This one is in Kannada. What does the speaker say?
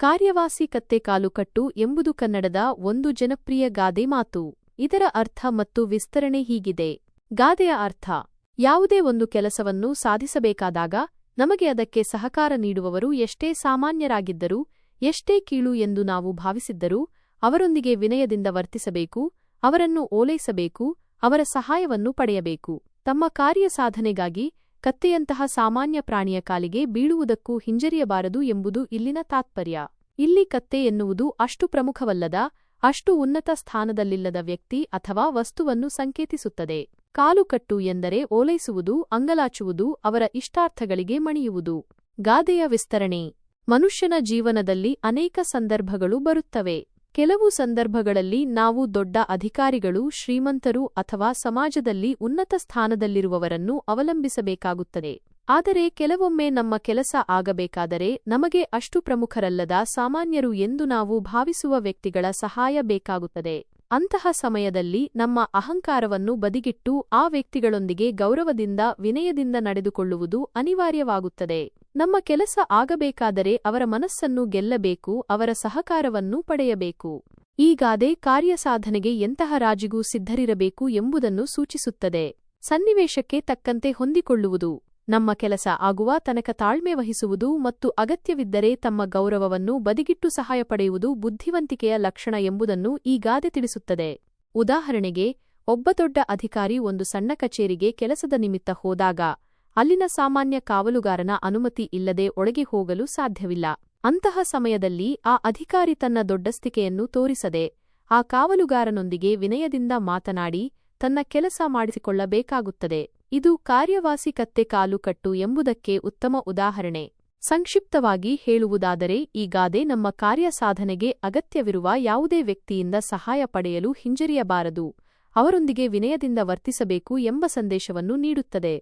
ಕಾರ್ಯವಾಸಿ ಕತ್ತೆ ಕಾಲುಕಟ್ಟು ಎಂಬುದು ಕನ್ನಡದ ಒಂದು ಜನಪ್ರಿಯ ಗಾದೆ ಮಾತು. ಇದರ ಅರ್ಥ ಮತ್ತು ವಿಸ್ತರಣೆ ಹೀಗಿದೆ. ಗಾದೆಯ ಅರ್ಥ, ಯಾವುದೇ ಒಂದು ಕೆಲಸವನ್ನು ಸಾಧಿಸಬೇಕಾದಾಗ ನಮಗೆ ಅದಕ್ಕೆ ಸಹಕಾರ ನೀಡುವವರು ಎಷ್ಟೇ ಸಾಮಾನ್ಯರಾಗಿದ್ದರೂ, ಎಷ್ಟೇ ಕೀಳು ಎಂದು ನಾವು ಭಾವಿಸಿದ್ದರೂ, ಅವರೊಂದಿಗೆ ವಿನಯದಿಂದ ವರ್ತಿಸಬೇಕು, ಅವರನ್ನು ಓಲೈಸಬೇಕು, ಅವರ ಸಹಾಯವನ್ನು ಪಡೆಯಬೇಕು. ತಮ್ಮ ಕಾರ್ಯ ಸಾಧನೆಗಾಗಿ ಕತ್ತೆಯಂತಹ ಸಾಮಾನ್ಯ ಪ್ರಾಣಿಯ ಕಾಲಿಗೆ ಬೀಳುವುದಕ್ಕೂ ಹಿಂಜರಿಯಬಾರದು ಎಂಬುದು ಇಲ್ಲಿನ ತಾತ್ಪರ್ಯ. ಇಲ್ಲಿ ಕತ್ತೆ ಎನ್ನುವುದು ಅಷ್ಟು ಪ್ರಮುಖವಲ್ಲದ, ಅಷ್ಟು ಉನ್ನತ ಸ್ಥಾನದಲ್ಲಿಲ್ಲದ ವ್ಯಕ್ತಿ ಅಥವಾ ವಸ್ತುವನ್ನು ಸಂಕೇತಿಸುತ್ತದೆ. ಕಾಲುಕಟ್ಟು ಎಂದರೆ ಓಲೈಸುವುದು, ಅಂಗಲಾಚುವುದು, ಅವರ ಇಷ್ಟಾರ್ಥಗಳಿಗೆ ಮಣಿಯುವುದು. ಗಾದೆಯ ವಿಸ್ತರಣೆ. ಮನುಷ್ಯನ ಜೀವನದಲ್ಲಿ ಅನೇಕ ಸಂದರ್ಭಗಳು ಬರುತ್ತವೆ. ಕೆಲವು ಸಂದರ್ಭಗಳಲ್ಲಿ ನಾವು ದೊಡ್ಡ ಅಧಿಕಾರಿಗಳು, ಶ್ರೀಮಂತರು ಅಥವಾ ಸಮಾಜದಲ್ಲಿ ಉನ್ನತ ಸ್ಥಾನದಲ್ಲಿರುವವರನ್ನು ಅವಲಂಬಿಸಬೇಕಾಗುತ್ತದೆ. ಆದರೆ ಕೆಲವೊಮ್ಮೆ ನಮ್ಮ ಕೆಲಸ ಆಗಬೇಕಾದರೆ ನಮಗೆ ಅಷ್ಟು ಪ್ರಮುಖರಲ್ಲದ ಸಾಮಾನ್ಯರು ಎಂದು ನಾವು ಭಾವಿಸುವ ವ್ಯಕ್ತಿಗಳ ಸಹಾಯ ಬೇಕಾಗುತ್ತದೆ. ಅಂತಹ ಸಮಯದಲ್ಲಿ ನಮ್ಮ ಅಹಂಕಾರವನ್ನು ಬದಿಗಿಟ್ಟು ಆ ವ್ಯಕ್ತಿಗಳೊಂದಿಗೆ ಗೌರವದಿಂದ, ವಿನಯದಿಂದ ನಡೆದುಕೊಳ್ಳುವುದು ಅನಿವಾರ್ಯವಾಗುತ್ತದೆ. ನಮ್ಮ ಕೆಲಸ ಆಗಬೇಕಾದರೆ ಅವರ ಮನಸ್ಸನ್ನು ಗೆಲ್ಲಬೇಕು, ಅವರ ಸಹಕಾರವನ್ನೂ ಪಡೆಯಬೇಕು. ಈ ಗಾದೆ ಕಾರ್ಯಸಾಧನೆಗೆ ಎಂತಹ ರಾಜಿಗೂ ಸಿದ್ಧರಿರಬೇಕು ಎಂಬುದನ್ನು ಸೂಚಿಸುತ್ತದೆ. ಸನ್ನಿವೇಶಕ್ಕೆ ತಕ್ಕಂತೆ ಹೊಂದಿಕೊಳ್ಳುವುದು, ನಮ್ಮ ಕೆಲಸ ಆಗುವ ತನಕ ತಾಳ್ಮೆ ವಹಿಸುವುದು ಮತ್ತು ಅಗತ್ಯವಿದ್ದರೆ ತಮ್ಮ ಗೌರವವನ್ನು ಬದಿಗಿಟ್ಟು ಸಹಾಯ ಪಡೆಯುವುದು ಬುದ್ಧಿವಂತಿಕೆಯ ಲಕ್ಷಣ ಎಂಬುದನ್ನು ಈ ಗಾದೆ ತಿಳಿಸುತ್ತದೆ. ಉದಾಹರಣೆಗೆ, ಒಬ್ಬ ದೊಡ್ಡ ಅಧಿಕಾರಿ ಒಂದು ಸಣ್ಣ ಕಚೇರಿಗೆ ಕೆಲಸದ ನಿಮಿತ್ತ ಹೋದಾಗ ಅಲ್ಲಿನ ಸಾಮಾನ್ಯ ಕಾವಲುಗಾರನ ಅನುಮತಿ ಇಲ್ಲದೆ ಒಳಗೆ ಹೋಗಲು ಸಾಧ್ಯವಿಲ್ಲ. ಅಂತಹ ಸಮಯದಲ್ಲಿ ಆ ಅಧಿಕಾರಿ ತನ್ನ ದೊಡ್ಡಸ್ತಿಕೆಯನ್ನು ತೋರಿಸದೆ, ಆ ಕಾವಲುಗಾರನೊಂದಿಗೆ ವಿನಯದಿಂದ ಮಾತನಾಡಿ ತನ್ನ ಕೆಲಸ ಮಾಡಿಸಿಕೊಳ್ಳಬೇಕಾಗುತ್ತದೆ. ಇದು ಕಾರ್ಯವಾಸಿ ಕತ್ತೆ ಕಾಲು ಕಟ್ಟು ಎಂಬುದಕ್ಕೆ ಉತ್ತಮ ಉದಾಹರಣೆ. ಸಂಕ್ಷಿಪ್ತವಾಗಿ ಹೇಳುವುದಾದರೆ ಈ ಗಾದೆ ನಮ್ಮ ಕಾರ್ಯಸಾಧನೆಗೆ ಅಗತ್ಯವಿರುವ ಯಾವುದೇ ವ್ಯಕ್ತಿಯಿಂದ ಸಹಾಯ ಪಡೆಯಲು ಹಿಂಜರಿಯಬಾರದು. ಅವರೊಂದಿಗೆ ವಿನಯದಿಂದ ವರ್ತಿಸಬೇಕು ಎಂಬ ಸಂದೇಶವನ್ನು ನೀಡುತ್ತದೆ.